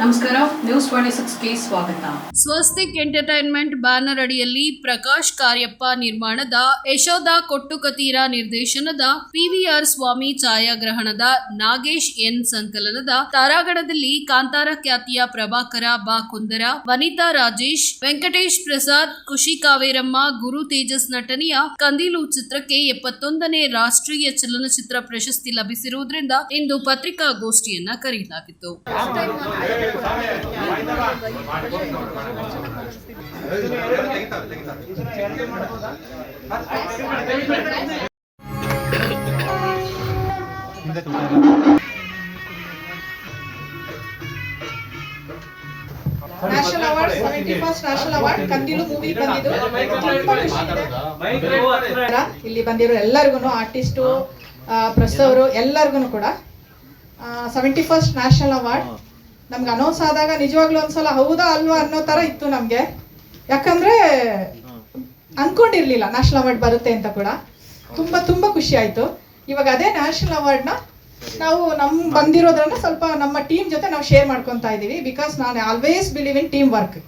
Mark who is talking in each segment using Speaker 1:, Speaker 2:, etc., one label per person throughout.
Speaker 1: ನಮಸ್ಕಾರ news twenty ಸಿಕ್ಸ್ಗೆ ಸ್ವಾಗತ.
Speaker 2: Swastik entertainment banner ಅಡಿಯಲ್ಲಿ ಪ್ರಕಾಶ್ ಕಾರ್ಯಪ್ಪ ನಿರ್ಮಾಣದ ಯಶೋದ ಕೊಟ್ಟುಕತೀರ ನಿರ್ದೇಶನದ ಪಿವಿಆರ್ ಸ್ವಾಮಿ ಛಾಯಾಗ್ರಹಣದ ನಾಗೇಶ್ ಎನ್ ಸಂಕಲನದ ತಾರಾಗಣದಲ್ಲಿ ಕಾಂತಾರ ಖ್ಯಾತಿಯ ಪ್ರಭಾಕರ ಬಾ ಕುಂದರ ವನಿತಾ ರಾಜೇಶ್ ವೆಂಕಟೇಶ್ ಪ್ರಸಾದ್ ಖುಷಿ ಕಾವೇರಮ್ಮ ಗುರು ತೇಜಸ್ ನಟನೆಯ ಕಂದೀಲು ಚಿತ್ರಕ್ಕೆ ಎಪ್ಪತ್ತೊಂದನೇ ರಾಷ್ಟ್ರೀಯ ಚಲನಚಿತ್ರ ಪ್ರಶಸ್ತಿ ಲಭಿಸಿರುವುದರಿಂದ ಇಂದು ಪತ್ರಿಕಾಗೋಷ್ಠಿಯನ್ನ ಕರೆಯಲಾಗಿತ್ತು.
Speaker 3: National award seventy first national award Kandilu movie ಬಂದಿದ್ದು. ತುಂಬಾ ಖುಷಿ ಇದೆ. ಇಲ್ಲಿ ಬಂದಿರೋ ಎಲ್ಲರಿಗೂ ಆರ್ಟಿಸ್ಟು ಪ್ರೆಸ್ ಅವರು ಎಲ್ಲರಿಗೂ ಕೂಡ ಸೆವೆಂಟಿ ಫಸ್ಟ್ ನ್ಯಾಷನಲ್ ಅವಾರ್ಡ್ ನಮ್ಗೆ ಅನೌನ್ಸ್ ಆದಾಗ ನಿಜವಾಗ್ಲೂ ಒಂದ್ಸಲ ಹೌದಾ ಅಲ್ವಾ ಅನ್ನೋ ತರ ಇತ್ತು ನಮ್ಗೆ. ಯಾಕಂದ್ರೆ ಅನ್ಕೊಂಡಿರ್ಲಿಲ್ಲ ನ್ಯಾಷನಲ್ ಅವಾರ್ಡ್ ಬರುತ್ತೆ ಅಂತ ಕೂಡ. ತುಂಬಾ ತುಂಬಾ ಖುಷಿ ಆಯ್ತು. ಇವಾಗ ಅದೇ ನ್ಯಾಷನಲ್ ಅವಾರ್ಡ್ನ ನಾವು ನಮ್ ಬಂದಿರೋದ್ರನ್ನ ಸ್ವಲ್ಪ ನಮ್ಮ ಟೀಮ್ ಜೊತೆ ನಾವು ಶೇರ್ ಮಾಡ್ಕೊಂತಾ ಇದೀವಿ ಬಿಕಾಸ್ ನಾನು always believe in team work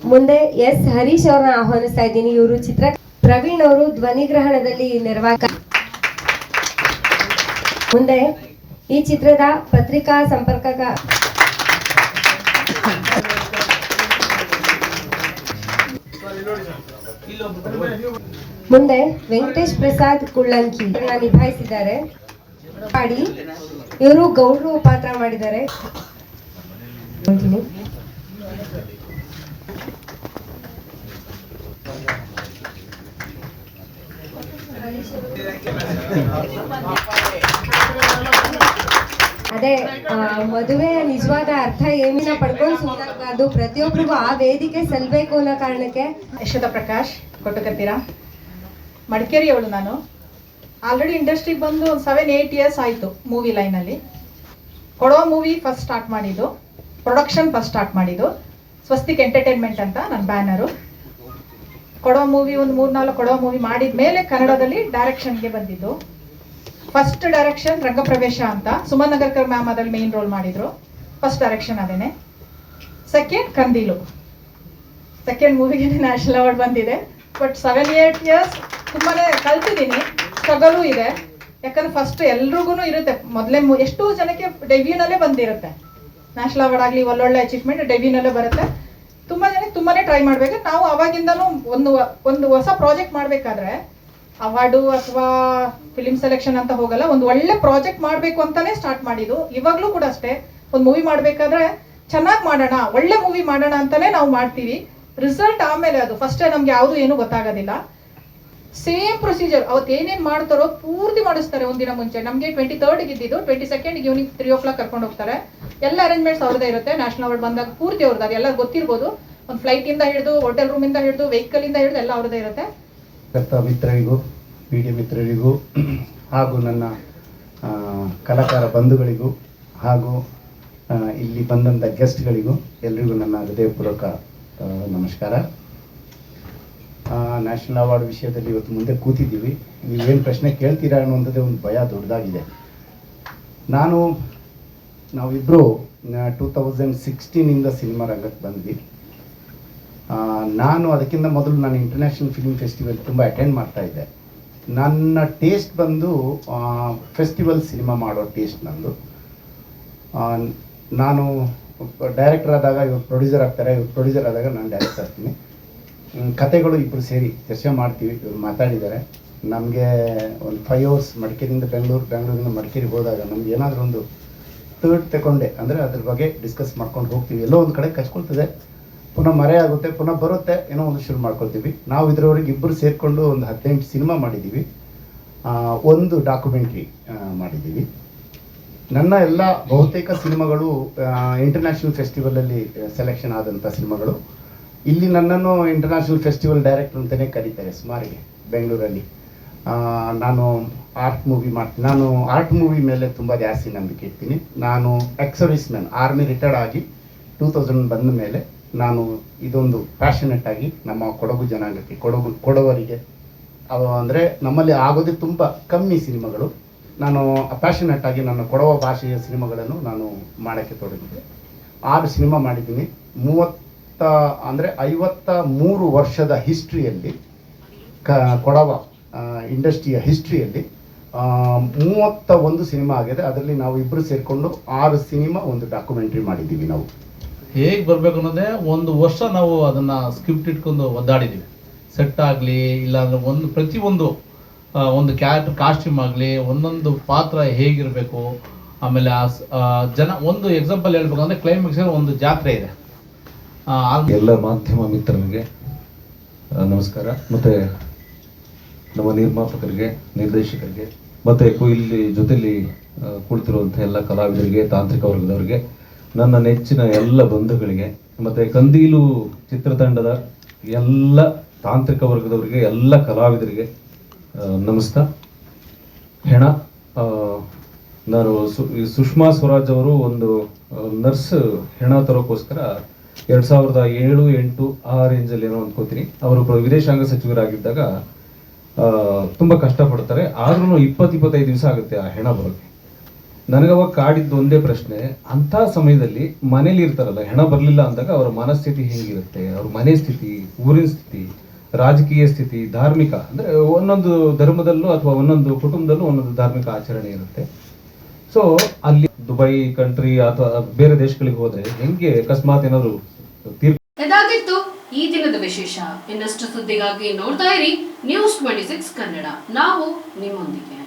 Speaker 4: ಮುಂದೆ ಎಸ್ ಹರೀಶ್ ಅವ್ರನ್ನ ಆಹ್ವಾನಿಸ್ತಾ ಇದ್ದೀನಿ. ಇವರು ಚಿತ್ರ ಪ್ರವೀಣ್ ಅವರು ಧ್ವನಿಗ್ರಹಣದಲ್ಲಿ ನಿರ್ವಾಹಕ ಮುಂದೆ ಈ ಚಿತ್ರದ ಪತ್ರಿಕಾ ಸಂಪರ್ಕ ಮುಂದೆ ವೆಂಕಟೇಶ್ ಪ್ರಸಾದ್ ಕುಳ್ಳಂಕಿ ನಿಭಾಯಿಸಿದ್ದಾರೆ ಮಾಡಿ ಇವರು ಗೌರವ ಪಾತ್ರ ಮಾಡಿದ್ದಾರೆ. ಅದೇ ಮದುವೆ ನಿಜವಾದ ಅರ್ಥ ಏನಿನ ಪಡ್ಕೊಂಡು ಸುಮ್ಮನಾಗಬಾರ್ದು ಪ್ರತಿಯೊಬ್ಬರಿಗೂ ಆ ವೇದಿಕೆ ಸಲ್ಲಬೇಕು ಅನ್ನೋ ಕಾರಣಕ್ಕೆ.
Speaker 3: ಯಶೋಧ ಪ್ರಕಾಶ್, ಕೊಟ್ಟಕತ್ತೀರ? ಮಡಿಕೇರಿ ಅವಳು ನಾನು. ಆಲ್ರೆಡಿ ಇಂಡಸ್ಟ್ರಿಗೆ ಬಂದು ಸೆವೆನ್ ಏಯ್ಟ್ ಇಯರ್ಸ್ ಆಯಿತು ಮೂವಿ ಲೈನಲ್ಲಿ ಕೊಡೋ ಮೂವಿ ಫಸ್ಟ್ ಸ್ಟಾರ್ಟ್ ಮಾಡಿದ್ದು. ಪ್ರೊಡಕ್ಷನ್ ಫಸ್ಟ್ ಸ್ಟಾರ್ಟ್ ಮಾಡಿದ್ದು. ಸ್ವಸ್ತಿಕ್ ಎಂಟರ್ಟೈನ್ಮೆಂಟ್ ಅಂತ ನನ್ನ ಬ್ಯಾನರು ಕೊಡೋ ಮೂವಿ ಒಂದು ಮೂರ್ನಾಲ್ಕು ಕೊಡೋ ಮೂವಿ ಮಾಡಿದ ಮೇಲೆ ಕನ್ನಡದಲ್ಲಿ ಡೈರೆಕ್ಷನ್ಗೆ ಬಂದಿದ್ದು. ಫಸ್ಟ್ ಡೈರೆಕ್ಷನ್ ರಂಗಪ್ರವೇಶ ಅಂತ. ಸುಮನ್ ನಗರ್ಕರ್ ಮ್ಯಾಮ್ ಅದ್ರಲ್ಲಿ ಮೇನ್ ರೋಲ್ ಮಾಡಿದ್ರು. ಫಸ್ಟ್ ಡೈರೆಕ್ಷನ್ ಅದೇನೆ. ಸೆಕೆಂಡ್ ಕಂದೀಲು ಸೆಕೆಂಡ್ ಮೂವಿಗೆ ನ್ಯಾಷನಲ್ ಅವಾರ್ಡ್ ಬಂದಿದೆ. ಬಟ್ ಸೆವೆನ್ ಏಟ್ ಇಯರ್ಸ್ ತುಂಬಾನೇ ಕಲ್ತಿದ್ದೀನಿ. ಸ್ಟ್ರಗಲು ಇದೆ. ಯಾಕಂದ್ರೆ ಫಸ್ಟ್ ಎಲ್ರಿಗೂ ಇರುತ್ತೆ. ಮೊದಲೇ ಎಷ್ಟೋ ಜನಕ್ಕೆ ಡೆಬ್ಯೂನಲ್ಲೇ ಬಂದಿರುತ್ತೆ. ನ್ಯಾಷನಲ್ ಅವಾರ್ಡ್ ಆಗಲಿ, ಒಳ್ಳೊಳ್ಳೆ ಅಚೀವ್ಮೆಂಟ್ ಡೆಬ್ಯೂನಲ್ಲೇ ಬರುತ್ತೆ. ತುಂಬಾ ಜನಕ್ಕೆ ತುಂಬಾನೇ ಟ್ರೈ ಮಾಡಬೇಕು. ನಾವು ಅವಾಗಿಂದನೂ ಒಂದು ಒಂದು ಹೊಸ ಪ್ರಾಜೆಕ್ಟ್ ಮಾಡಬೇಕಾದ್ರೆ ಅವಾರ್ಡು ಅಥವಾ ಫಿಲಿಮ್ ಸೆಲೆಕ್ಷನ್ ಅಂತ ಹೋಗಲ್ಲ, ಒಂದು ಒಳ್ಳೆ ಪ್ರಾಜೆಕ್ಟ್ ಮಾಡಬೇಕು ಅಂತಾನೆ ಸ್ಟಾರ್ಟ್ ಮಾಡಿದ್ದು. ಇವಾಗಲೂ ಕೂಡ ಅಷ್ಟೇ. ಒಂದು ಮೂವಿ ಮಾಡಬೇಕಾದ್ರೆ ಚೆನ್ನಾಗಿ ಮಾಡೋಣ, ಒಳ್ಳೆ ಮೂವಿ ಮಾಡೋಣ ಅಂತಾನೆ ನಾವು ಮಾಡ್ತೀವಿ. ರಿಸಲ್ಟ್ ಆಮೇಲೆ ಅದು. ಫಸ್ಟೇ ನಮ್ಗೆ ಯಾವುದು ಏನು ಗೊತ್ತಾಗೋದಿಲ್ಲ. ಸೇಮ್ ಪ್ರೊಸೀಜರ್ ಅವತ್ತು ಏನೇನು ಮಾಡ್ತಾರೋ ಪೂರ್ತಿ ಮಾಡಿಸ್ತಾರೆ ಒಂದಿನ ಮುಂಚೆ. ನಮಗೆ ಟ್ವೆಂಟಿ ತರ್ಡ್ಗೆ ಇದ್ದಿದ್ದು twenty second evening three o'clock ಕರ್ಕೊಂಡು ಹೋಗ್ತಾರೆ. ಎಲ್ಲ ಅರೇಂಜ್ಮೆಂಟ್ಸ್ ಅವ್ರದ್ದೇ ಇರುತ್ತೆ. ನ್ಯಾಷನಲ್ ಅವಾರ್ಡ್ ಬಂದಾಗ ಪೂರ್ತಿ ಅವ್ರದ್ದು. ಎಲ್ಲ ಗೊತ್ತಿರ್ಬೋದು. ಒಂದು ಫ್ಲೈಟಿಂದ ಹಿಡಿದು ಹೋಟೆಲ್ ರೂಮಿಂದ ಹಿಡಿದು ವೆಹಿಕಲಿಂದ ಹಿಡಿದು ಎಲ್ಲ ಅವ್ರದ್ದೇ ಇರುತ್ತೆ.
Speaker 5: ಕರ್ತ ಮಿತ್ರರಿಗೂ ಮೀಡಿಯಾ ಮಿತ್ರರಿಗೂ, ಹಾಗೂ ನನ್ನ ಕಲಾಕಾರ ಬಂಧುಗಳಿಗೂ, ಹಾಗೂ ಇಲ್ಲಿ ಬಂದಂಥ ಗೆಸ್ಟ್ಗಳಿಗೂ ಎಲ್ರಿಗೂ ನನ್ನ ಹೃದಯಪೂರ್ವಕ ನಮಸ್ಕಾರ. ನ್ಯಾಷನಲ್ ಅವಾರ್ಡ್ ವಿಷಯದಲ್ಲಿ ಇವತ್ತು ಮುಂದೆ ಕೂತಿದ್ದೀವಿ. ನೀವೇನು ಪ್ರಶ್ನೆ ಕೇಳ್ತೀರಾ ಅನ್ನುವಂಥದ್ದೇ ಒಂದು ಭಯ ದೊಡ್ಡದಾಗಿದೆ. ನಾನು ನಾವಿಬ್ಬರು ಟೂ ತೌಸಂಡ್ ಸಿಕ್ಸ್ಟೀನಿಂದ ಸಿನಿಮಾ ರಂಗಕ್ಕೆ ಬಂದ್ವಿ. ನಾನು ಅದಕ್ಕಿಂತ ಮೊದಲು ನಾನು ಇಂಟರ್ನ್ಯಾಷನಲ್ ಫಿಲ್ಮ್ ಫೆಸ್ಟಿವಲ್ ತುಂಬ ಅಟೆಂಡ್ ಮಾಡ್ತಾ ಇದ್ದೆ. ನನ್ನ ಟೇಸ್ಟ್ ಬಂದು ಫೆಸ್ಟಿವಲ್ ಸಿನಿಮಾ ಮಾಡೋ ಟೇಸ್ಟ್ ನಂದು. ನಾನು ಡೈರೆಕ್ಟರ್ ಆದಾಗ ಇವರು ಪ್ರೊಡ್ಯೂಸರ್ ಆಗ್ತಾರೆ ಇವರು ಪ್ರೊಡ್ಯೂಸರ್ ಆದಾಗ ನಾನು ಡೈರೆಕ್ಟರ್ ಆಗ್ತೀನಿ. ಕತೆಗಳು ಇಬ್ಬರು ಸೇರಿ ಚರ್ಚೆ ಮಾಡ್ತೀವಿ, ಇವರು ಮಾತಾಡಿದ್ದಾರೆ. ನಮಗೆ ಒಂದು ಫೈವ್ ಅವರ್ಸ್ ಮಡಿಕೇರಿಯಿಂದ ಬೆಂಗಳೂರು, ಬೆಂಗಳೂರಿಂದ ಮಡಿಕೇರಿ ಹೋದಾಗ ನಮ್ಗೆ ಏನಾದರೂ ಒಂದು ಥರ್ಡ್ ತಗೊಂಡೆ ಅಂದರೆ ಅದ್ರ ಬಗ್ಗೆ ಡಿಸ್ಕಸ್ ಮಾಡ್ಕೊಂಡು ಹೋಗ್ತೀವಿ. ಎಲ್ಲೋ ಒಂದು ಕಡೆ ಕಚ್ಕೊಳ್ತದೆ. ಪುನಃ ಮರೆ ಆಗುತ್ತೆ, ಪುನಃ ಬರುತ್ತೆ ಏನೋ ಒಂದು ಶುರು ಮಾಡ್ಕೊಳ್ತೀವಿ. ನಾವು ಇದರವರೆಗೆ ಇಬ್ಬರು ಸೇರಿಕೊಂಡು ಒಂದು ಹದಿನೆಂಟು ಸಿನಿಮಾ ಮಾಡಿದ್ದೀವಿ ಒಂದು ಡಾಕ್ಯುಮೆಂಟ್ರಿ ಮಾಡಿದ್ದೀವಿ ನನ್ನ ಎಲ್ಲ ಬಹುತೇಕ ಸಿನಿಮಾಗಳು ಇಂಟರ್ನ್ಯಾಷನಲ್ ಫೆಸ್ಟಿವಲಲ್ಲಿ ಸೆಲೆಕ್ಷನ್ ಆದಂಥ ಸಿನಿಮಾಗಳು. ಇಲ್ಲಿ ನನ್ನನ್ನು ಇಂಟರ್ನ್ಯಾಷನಲ್ ಫೆಸ್ಟಿವಲ್ ಡೈರೆಕ್ಟರ್ ಅಂತಲೇ ಕರೀತಾರೆ ಸುಮಾರಿಗೆ ಬೆಂಗಳೂರಲ್ಲಿ. ನಾನು ಆರ್ಟ್ ಮೂವಿ ಮಾಡ್ತೀನಿ ನಾನು ಆರ್ಟ್ ಮೂವಿ ಮೇಲೆ ತುಂಬ ಜಾಸ್ತಿ ನಂಬಿಕೆ ಇರ್ತೀನಿ ನಾನು ಎಕ್ಸರ್ವಿಸ್ ಮ್ಯಾನ್ ಆರ್ಮಿ ರಿಟೈರ್ಡ್ ಆಗಿ ಟೂ ತೌಸಂಡ್ ಬಂದ ಮೇಲೆ ನಾನು ಇದೊಂದು ಪ್ಯಾಷನೆಟ್ ಆಗಿ ನಮ್ಮ ಕೊಡಗು ಜನಾಂಗಕ್ಕೆ, ಕೊಡಗು, ಕೊಡವರಿಗೆ. ಅದು ಅಂದರೆ ನಮ್ಮಲ್ಲಿ ಆಗೋದೇ ತುಂಬ ಕಮ್ಮಿ ಸಿನಿಮಾಗಳು. ನಾನು ಪ್ಯಾಷನೆಟ್ ಆಗಿ ನನ್ನ ಕೊಡವ ಭಾಷೆಯ ಸಿನಿಮಾಗಳನ್ನು ನಾನು ಮಾಡೋಕ್ಕೆ ತೊಡಗಿದ್ದೆ. ಆರು ಸಿನಿಮಾ ಮಾಡಿದ್ದೀನಿ. ಮೂವತ್ತ, ಅಂದರೆ ಐವತ್ತ ಮೂರು ವರ್ಷದ ಹಿಸ್ಟ್ರಿಯಲ್ಲಿ, ಕ, ಕೊಡವ ಇಂಡಸ್ಟ್ರಿಯ ಹಿಸ್ಟ್ರಿಯಲ್ಲಿ ಮೂವತ್ತ ಒಂದು ಸಿನಿಮಾ ಆಗಿದೆ. ಅದರಲ್ಲಿ ನಾವು ಇಬ್ಬರು ಸೇರಿಕೊಂಡು ಆರು ಸಿನಿಮಾ ಒಂದು ಡಾಕ್ಯುಮೆಂಟ್ರಿ ಮಾಡಿದ್ದೀವಿ ನಾವು.
Speaker 6: ಹೇಗೆ ಬರಬೇಕು ಅನ್ನೋದೇ ಒಂದು ವರ್ಷ ನಾವು ಅದನ್ನು ಸ್ಕ್ರಿಪ್ಟ್ ಇಟ್ಕೊಂಡು ಒದ್ದಾಡಿದ್ದೀವಿ ಸೆಟ್ ಆಗಲಿ, ಇಲ್ಲಾಂದರೆ ಒಂದು ಪ್ರತಿಯೊಂದು ಒಂದು ಕ್ಯಾರೆಕ್ಟರ್ ಕಾಸ್ಟ್ಯೂಮ್ ಆಗಲಿ, ಒಂದೊಂದು ಪಾತ್ರ ಹೇಗಿರಬೇಕು, ಆಮೇಲೆ ಆ ಜನ, ಒಂದು ಎಕ್ಸಾಂಪಲ್ ಹೇಳ್ಬೇಕಂದ್ರೆ ಕ್ಲೈಮ್ಯಾಕ್ಸ್ ಒಂದು ಜಾತ್ರೆ ಇದೆ.
Speaker 7: ಎಲ್ಲ ಮಾಧ್ಯಮ ಮಿತ್ರರಿಗೆ ನಮಸ್ಕಾರ. ಮತ್ತು ನಮ್ಮ ನಿರ್ಮಾಪಕರಿಗೆ, ನಿರ್ದೇಶಕರಿಗೆ, ಮತ್ತು ಇಲ್ಲಿ ಜೊತೆಯಲ್ಲಿ ಕುಳಿತಿರುವಂಥ ಎಲ್ಲ ಕಲಾವಿದರಿಗೆ, ತಾಂತ್ರಿಕ ವರ್ಗದವರಿಗೆ ನನ್ನ ನೆಚ್ಚಿನ ಎಲ್ಲ ಬಂಧುಗಳಿಗೆ, ಮತ್ತು ಕಂದೀಲು ಚಿತ್ರತಂಡದ ಎಲ್ಲ ತಾಂತ್ರಿಕ ವರ್ಗದವರಿಗೆ, ಎಲ್ಲ ಕಲಾವಿದರಿಗೆ ನಮಸ್ತಾ. ಹೆಣ ನಾನು ಸು ಸುಷ್ಮಾ ಸ್ವರಾಜ್ ಅವರು ಒಂದು ನರ್ಸ್ ಹೆಣ ತರೋಕ್ಕೋಸ್ಕರ ಎರಡು ಸಾವಿರದ ಏಳು, ಎಂಟು, ಆ ರೇಂಜಲ್ಲಿ ಏನೋ ಅನ್ಕೋತೀನಿ ಅವರು ವಿದೇಶಾಂಗ ಸಚಿವರಾಗಿದ್ದಾಗ ತುಂಬ ಕಷ್ಟಪಡ್ತಾರೆ. ಆದ್ರೂ ಇಪ್ಪತ್ತು ಇಪ್ಪತ್ತೈದು ದಿವಸ ಆಗುತ್ತೆ ಆ ಹೆಣ ಬರೋಕ್ಕೆ. ನನಗವಾಗ ಕಾಡಿದ್ದು ಒಂದೇ ಪ್ರಶ್ನೆ, ಅಂಥ ಸಮಯದಲ್ಲಿ ಮನೇಲಿ ಇರ್ತಾರಲ್ಲ, ಹೆಣ ಬರಲಿಲ್ಲ ಅಂದಾಗ ಅವರ ಮನಸ್ಥಿತಿ ಹೇಗಿರುತ್ತೆ? ಅವ್ರ ಮನೆ ಸ್ಥಿತಿ, ಊರಿನ ಸ್ಥಿತಿ, ರಾಜಕೀಯ ಸ್ಥಿತಿ, ಧಾರ್ಮಿಕ, ಅಂದರೆ ಒಂದೊಂದು ಧರ್ಮದಲ್ಲೂ ಅಥವಾ ಒಂದೊಂದು ಕುಟುಂಬದಲ್ಲೂ ಒಂದೊಂದು ಧಾರ್ಮಿಕ ಆಚರಣೆ ಇರುತ್ತೆ. ಸೊ ಅಲ್ಲಿ ದುಬೈ ಕಂಟ್ರಿ ಅಥವಾ ಬೇರೆ ದೇಶಗಳಿಗೆ ಹೋದ್ರೆ ಹೆಂಗೆ ಅಕಸ್ಮಾತ್ ಏನಾದ್ರು ತೀರ್ಪು
Speaker 2: ಈ ದಿನದ ವಿಶೇಷ. ಇನ್ನಷ್ಟು ಸುದ್ದಿಗಾಗಿ ನೋಡ್ತಾ ಇರಿ ನ್ಯೂಸ್ ಟ್ವೆಂಟಿ ಸಿಕ್ಸ್ ಕನ್ನಡ. ನಾವು ನಿಮ್ಮೊಂದಿಗೆ.